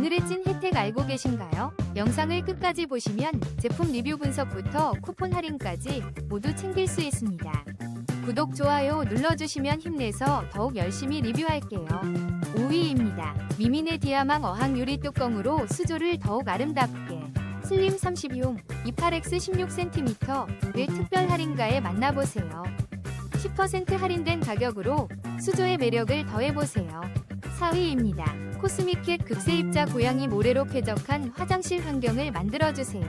오늘의 찐 혜택 알고 계신가요? 영상을 끝까지 보시면 제품 리뷰 분석부터 쿠폰 할인까지 모두 챙길 수 있습니다. 구독, 좋아요 눌러주시면 힘내서 더욱 열심히 리뷰할게요. 5위입니다. 미미네 디아망 어항 유리 뚜껑으로 수조를 더욱 아름답게 슬림 32용 28X 16cm의 특별 할인가에 만나보세요. 10% 할인된 가격으로 수조의 매력을 더해보세요. 4위입니다. 코스미캣 극세입자 고양이 모래로 쾌적한 화장실 환경을 만들어주세요.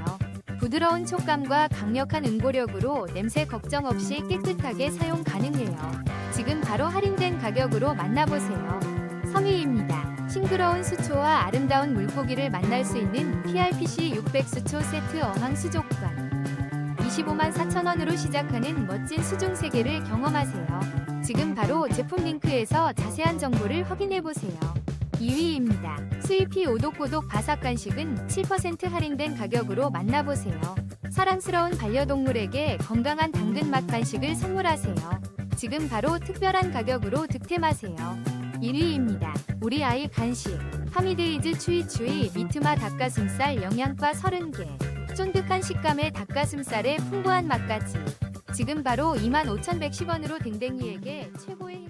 부드러운 촉감과 강력한 응고력으로 냄새 걱정 없이 깨끗하게 사용 가능해요. 지금 바로 할인된 가격으로 만나보세요. 3위입니다. 싱그러운 수초와 아름다운 물고기를 만날 수 있는 PRPC 600 수초 세트 어항 수족관. 25만 4천원으로 시작하는 멋진 수중 세계를 경험하세요. 지금 바로 제품 링크에서 자세한 정보를 확인해보세요. 2위입니다. 스위피 오독오독 바삭 간식은 7% 할인된 가격으로 만나보세요. 사랑스러운 반려동물에게 건강한 당근 맛 간식을 선물하세요. 지금 바로 특별한 가격으로 득템하세요. 1위입니다. 우리 아이 간식. 하미데이즈 추이추이 미트마 닭가슴살 영양가 30개. 쫀득한 식감의 닭가슴살에 풍부한 맛까지. 지금 바로 25,110원으로 댕댕이에게 최고의 힘.